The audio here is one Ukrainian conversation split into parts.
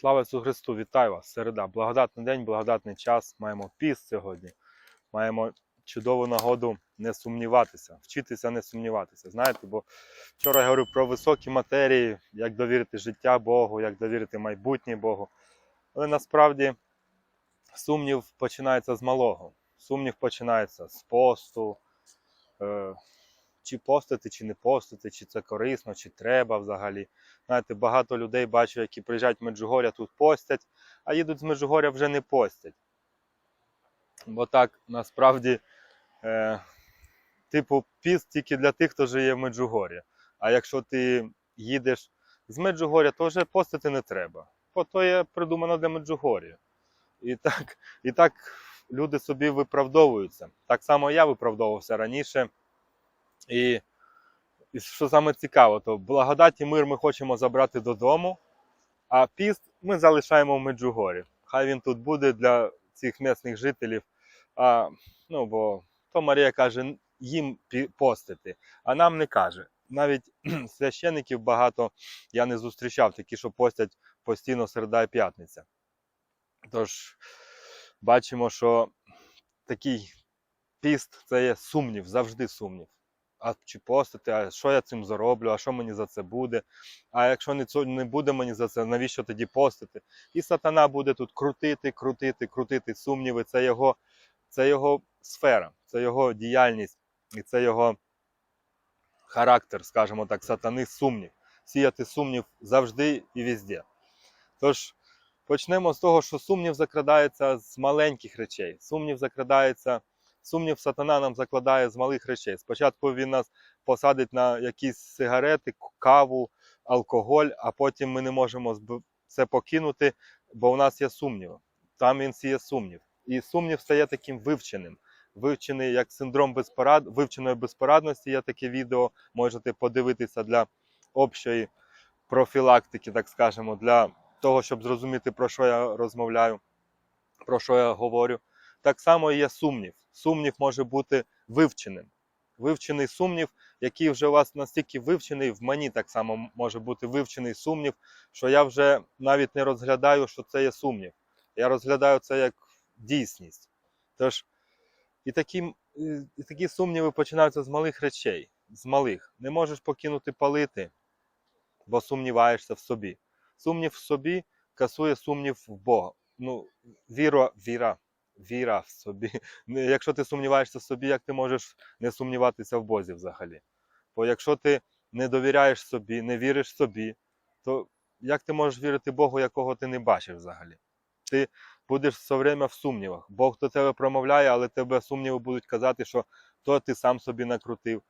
Слава Ісусу Христу! Вітаю вас! Середа. Благодатний день, благодатний час. Маємо піст сьогодні. Маємо чудову нагоду не сумніватися, вчитися не сумніватися. Знаєте, бо вчора я говорив про високі матерії, як довірити життя Богу, як довірити майбутнє Богу. Але насправді сумнів починається з малого. Сумнів починається з посту. Чи постити, чи не постити, чи це корисно, чи треба взагалі. Знаєте, багато людей бачу, які приїжджають в Меджугоря, тут постять, а їдуть з Меджугоря вже не постять. Бо так насправді, е, типу, піст тільки для тих, хто живе в Меджугорі. А якщо ти їдеш з Меджугоря, то вже постити не треба. Бо то є придумано для Меджугоря. І так, і так люди собі виправдовуються. Так само я виправдовувався раніше. І, і що саме цікаво, то благодать і мир ми хочемо забрати додому, а піст ми залишаємо в Меджугорі. Хай він тут буде для цих місних жителів. А, ну, бо то Марія каже, їм постити, а нам не каже. Навіть священиків багато я не зустрічав, такі, що постять постійно середа і п'ятниця. Тож бачимо, що такий піст це є сумнів, завжди сумнів а чи постити, а що я цим зароблю, а що мені за це буде? А якщо не, не буде мені за це, навіщо тоді постити? І сатана буде тут крутити, крутити, крутити сумніви. Це його, це його сфера, це його діяльність і це його характер, скажімо так, сатани сумнів. Сіяти сумнів завжди і везде. Тож почнемо з того, що сумнів закрадається з маленьких речей. Сумнів закрадається сумнів сатана нам закладає з малих речей. Спочатку він нас посадить на якісь сигарети, каву, алкоголь, а потім ми не можемо це покинути, бо у нас є сумнів. Там він сіє сумнів. І сумнів стає таким вивченим. Вивчений як синдром безпорад... вивченої безпорадності. Є таке відео, можете подивитися для общої профілактики, так скажемо, для того, щоб зрозуміти, про що я розмовляю, про що я говорю. Так само є сумнів. Сумнів може бути вивченим. Вивчений сумнів, який вже у вас настільки вивчений, в мені так само може бути вивчений сумнів, що я вже навіть не розглядаю, що це є сумнів. Я розглядаю це як дійсність. Тож, і такі, і- такі сумніви починаються з малих речей. З малих. Не можеш покинути палити, бо сумніваєшся в собі. Сумнів в собі касує сумнів в Бога. Ну, віра, віра, віра в собі. Якщо ти сумніваєшся в собі, як ти можеш не сумніватися в Бозі взагалі? Бо якщо ти не довіряєш собі, не віриш собі, то як ти можеш вірити Богу, якого ти не бачиш взагалі? Ти будеш все время в сумнівах. Бог до тебе промовляє, але тебе сумніви будуть казати, що то ти сам собі накрутив.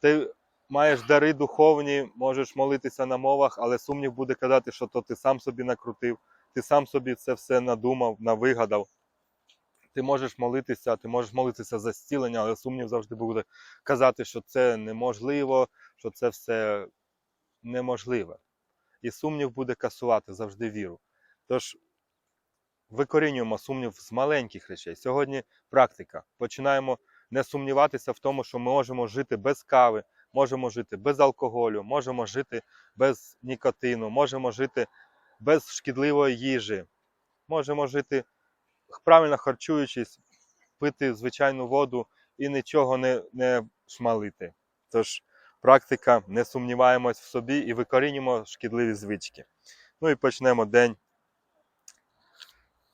Ти маєш дари духовні, можеш молитися на мовах, але сумнів буде казати, що то ти сам собі накрутив, ти сам собі це все надумав, навигадав. Ти можеш молитися, ти можеш молитися за зцілення, але сумнів завжди буде казати, що це неможливо, що це все неможливе. І сумнів буде касувати завжди віру. Тож викорінюємо сумнів з маленьких речей. Сьогодні практика. Починаємо не сумніватися в тому, що ми можемо жити без кави, можемо жити без алкоголю, можемо жити без нікотину, можемо жити без шкідливої їжі, можемо жити правильно харчуючись, пити звичайну воду і нічого не, не шмалити. Тож практика, не сумніваємось в собі і викорінюємо шкідливі звички. Ну і почнемо день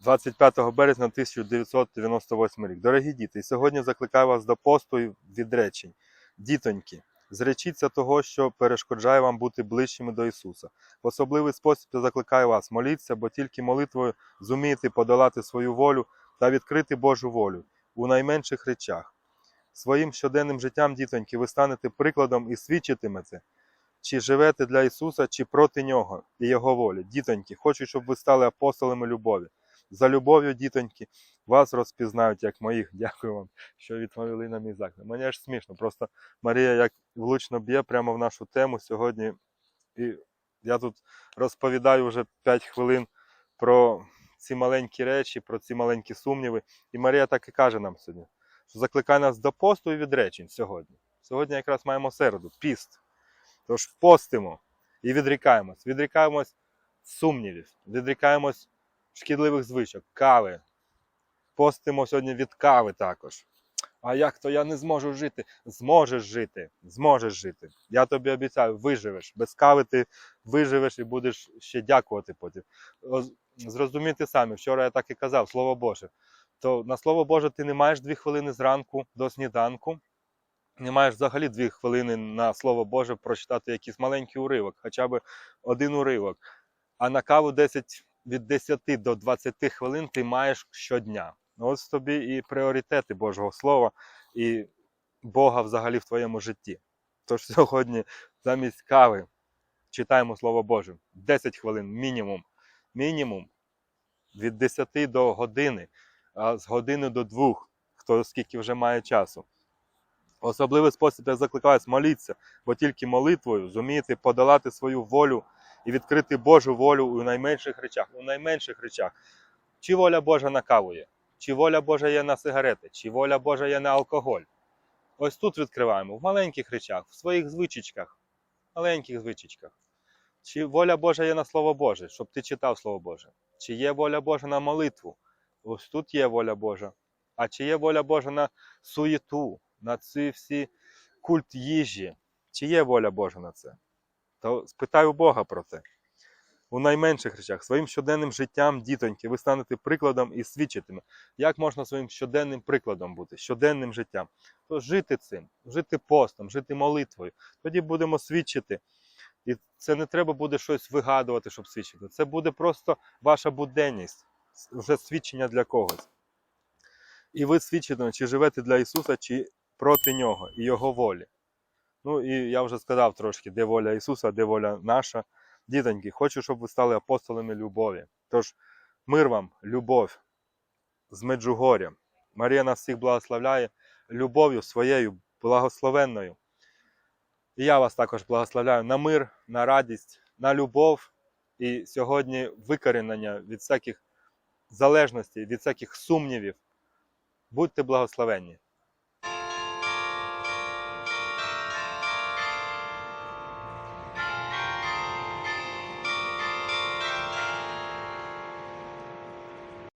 25 березня 1998 рік. Дорогі діти, і сьогодні закликаю вас до посту і відречень. Дітоньки, зречіться того, що перешкоджає вам бути ближчими до Ісуса. В особливий спосіб я закликаю вас, моліться, бо тільки молитвою зумієте подолати свою волю та відкрити Божу волю у найменших речах. Своїм щоденним життям, дітоньки, ви станете прикладом і свідчитимете, чи живете для Ісуса, чи проти Нього і Його волі. Дітоньки, хочу, щоб ви стали апостолами любові. За любов'ю, дітоньки, вас розпізнають як моїх. Дякую вам, що відповіли на мій заклик. Мені аж смішно. Просто Марія як влучно б'є прямо в нашу тему сьогодні. І я тут розповідаю вже 5 хвилин про ці маленькі речі, про ці маленькі сумніви. І Марія так і каже нам сьогодні, що закликає нас до посту і відречень сьогодні. Сьогодні якраз маємо середу, піст. Тож постимо і відрікаємось. Відрікаємось сумнівів, відрікаємось шкідливих звичок, кави. Постимо сьогодні від кави також. А як то я не зможу жити? Зможеш жити, зможеш жити. Я тобі обіцяю, виживеш. Без кави ти виживеш і будеш ще дякувати потім. О, Зрозумійте самі, вчора я так і казав, слово Боже. То на слово Боже ти не маєш дві хвилини зранку до сніданку, не маєш взагалі дві хвилини на слово Боже прочитати якийсь маленький уривок, хоча б один уривок. А на каву 10, від 10 до 20 хвилин ти маєш щодня. Ось тобі і пріоритети Божого Слова, і Бога взагалі в твоєму житті. Тож сьогодні замість кави читаємо Слово Боже. 10 хвилин мінімум. Мінімум від 10 до години, а з години до 2, хто скільки вже має часу. Особливий спосіб я закликаю моліться, бо тільки молитвою зумієте подолати свою волю і відкрити Божу волю у найменших речах. У найменших речах. Чи воля Божа на каву є? Чи воля Божа є на сигарети, чи воля Божа є на алкоголь. Ось тут відкриваємо в маленьких речах, в своїх звичечках, маленьких звичечках. Чи воля Божа є на Слово Боже, щоб ти читав Слово Боже? Чи є воля Божа на молитву? Ось тут є воля Божа. А чи є воля Божа на суєту, на ці всі культ їжі? Чи є воля Божа на це? То спитаю Бога про це у найменших речах, своїм щоденним життям, дітоньки, ви станете прикладом і свідчитиме. Як можна своїм щоденним прикладом бути, щоденним життям? То жити цим, жити постом, жити молитвою. Тоді будемо свідчити. І це не треба буде щось вигадувати, щоб свідчити. Це буде просто ваша буденність, вже свідчення для когось. І ви свідчите, чи живете для Ісуса, чи проти Нього і Його волі. Ну і я вже сказав трошки, де воля Ісуса, де воля наша. Дітоньки, хочу, щоб ви стали апостолами любові. Тож, мир вам, любов з Меджугоря. Марія нас всіх благословляє любов'ю своєю благословенною. І я вас також благословляю на мир, на радість, на любов і сьогодні викорінення від всяких залежностей, від всяких сумнівів. Будьте благословенні.